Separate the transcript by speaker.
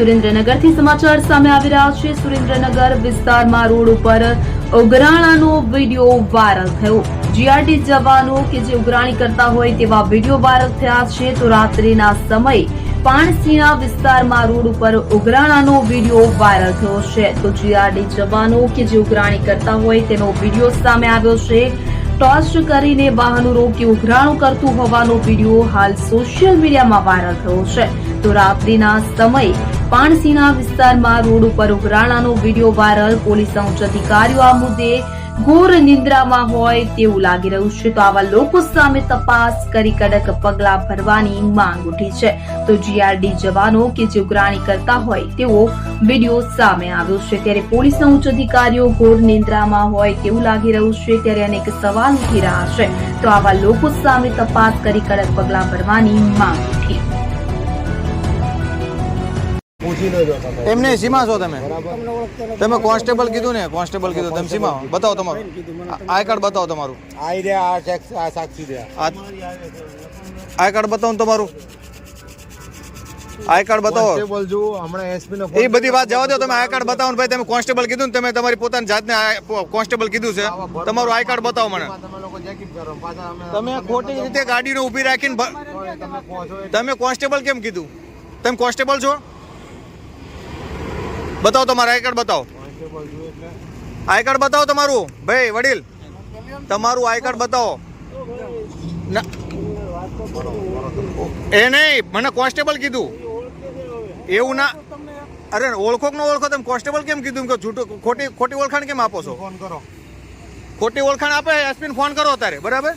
Speaker 1: સુરેન્દ્રનગરથી સમાચાર સામે આવી રહ્યા છે. સુરેન્દ્રનગર વિસ્તારમાં રોડ ઉપર ઉઘરાણાનો વીડિયો વાયરલ થયો. જીઆરડી જવાનો કે જે ઉઘરાણી કરતા હોય તેવા વીડિયો વાયરલ થયા છે. તો રાત્રિના સમયે પાણસીના વિસ્તારમાં રોડ ઉપર ઉઘરાણાનો વીડિયો વાયરલ થયો છે. તો જીઆરડી જવાનો કે જે ઉઘરાણી કરતા હોય તેનો વીડિયો સામે આવ્યો છે. ટોર્ચ કરીને વાહનો રોકી ઉઘરાણું કરતું હોવાનો વીડિયો હાલ સોશિયલ મીડિયામાં વાયરલ થયો છે. તો રાત્રિના સમયે પાણસીના વિસ્તારમાં રોડ ઉપર ઉઘરાણાનો વીડિયો વાયરલ. પોલીસ ઉચ્ચ અધિકારીઓ આ મુદ્દે ઘોર નિંદ્રામાં હોય તેવું લાગી રહ્યું છે. તો આવા લોકો સામે તપાસ કરી કડક પગલા ભરવાની માંગ ઉઠી છે. તો જીઆરડી જવાનો કે જે ઉઘરાણી કરતા હોય તેવો વીડિયો સામે આવ્યો છે. ત્યારે પોલીસના ઉચ્ચ અધિકારીઓ ઘોર નિંદ્રામાં હોય તેવું લાગી રહ્યું છે. ત્યારે અનેક સવાલ ઉઠી રહ્યા છે. તો આવા લોકો સામે તપાસ કરી કડક પગલા ભરવાની માંગ ઉઠી.
Speaker 2: એમને સીમા છો તમે? તમે કોન્સ્ટેબલ કીધું ને કોન્સ્ટેબલ કીધું. તમે સીમા બતાવો તમારું. આઈ કાર્ડ બતાવો તમારું.
Speaker 3: આઈ રે આ સાક્ષી
Speaker 2: રે આઈ કાર્ડ બતાવો ને તમારું. આઈ કાર્ડ બતાવો.
Speaker 3: જો હમણાં એસપી ને
Speaker 2: એ બધી વાત જવા દો તમે આઈ કાર્ડ બતાવો ને ભાઈ તમે કોન્સ્ટેબલ કીધું ને તમે તમારી પોતાની જાતને કોન્સ્ટેબલ કીધું છે. તમારું આઈ કાર્ડ બતાવો મને.
Speaker 3: તમે લોકો ચેકિંગ કરો પાછા અમે
Speaker 2: તમે ખોટી રીતે ગાડીને ઊભી રાખીને
Speaker 3: તમે
Speaker 2: કોન્સ્ટેબલ કેમ કીધું? તમે કોન્સ્ટેબલ છો? બતાવો તમારું આઈ કાર્ડ બતાવો. આઈ કાર્ડ બતાવો તમારું. ભાઈ વડીલ તમારું આઈ કાર્ડ બતાવો. એ નહીં મને કોન્સ્ટેબલ કીધું. એવું ના. અરે ઓળખો ન ઓળખો તમે કોન્સ્ટેબલ કેમ કીધું? કે જૂઠું ખોટી ખોટી ઓળખાણ કેમ આપો છો?
Speaker 3: ફોન કરો.
Speaker 2: ખોટી ઓળખાણ આપે એસપીને ફોન કરો અત્યારે બરાબર?